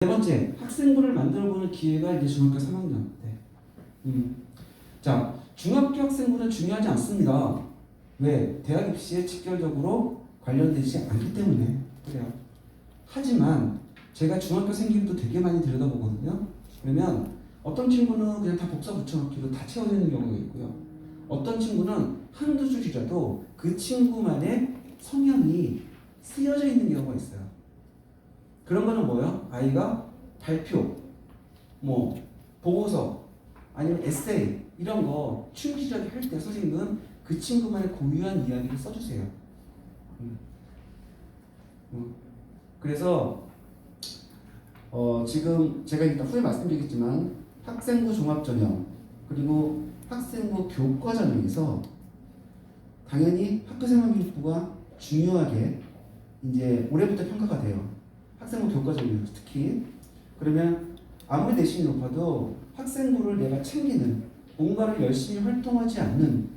네 번째, 학생부를 만들어보는 기회가 이제 중학교 3학년 때. 음. 자, 중학교 학생부는 중요하지 않습니다. 왜? 대학 입시에 직결적으로 관련되지 않기 때문에 그래요. 하지만 제가 중학교 생기부도 되게 많이 들여다보거든요. 그러면 어떤 친구는 그냥 다 복사 붙여넣기로 다 채워지는 경우가 있고요. 어떤 친구는 한두 줄이라도 그 친구만의 성향이 쓰여져 있는 경우가 있어요. 그런 거는 뭐예요? 아이가 발표, 뭐 보고서, 아니면 에세이 이런 거 충실하게 할때 선생님은 그 친구만의 고유한 이야기를 써주세요. 음. 음. 그래서 어, 지금 제가 이따 후에 말씀드리겠지만 학생부 종합 전형 그리고 학생부 교과 전형에서 당연히 학교생활 교육부가 중요하게 이제 올해부터 평가가 돼요. 학생부 교과전형에서 특히 그러면 아무리 내신이 높아도 학생부를 내가 챙기는 뭔가를 열심히 활동하지 않는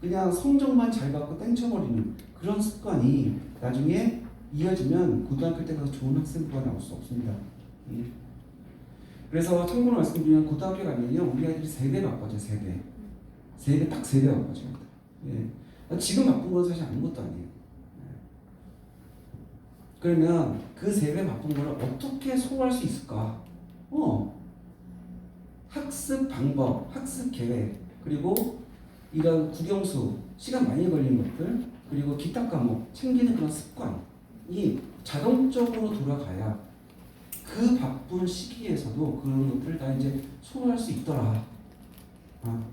그냥 성적만 잘 갖고 땡쳐버리는 그런 습관이 나중에 이어지면 고등학교 때 가서 좋은 학생부가 나올 수 없습니다. 예. 그래서 참고로 말씀드리면 고등학교 가면요 우리 아이들이 세배 바빠져요 세 배, 세배 딱 세배 바빠집니다. 예. 지금 바쁜 건 사실 아무것도 아니에요. 예. 그러면 그 세배 바쁜 거를 어떻게 소화할 수 있을까? 어, 학습 방법, 학습 계획, 그리고 이런 국영수, 시간 많이 걸리는 것들, 그리고 기타 과목 챙기는 그런 습관이 자동적으로 돌아가야 그 바쁜 시기에서도 그런 것들을 다 이제 소화할 수 있더라. 아,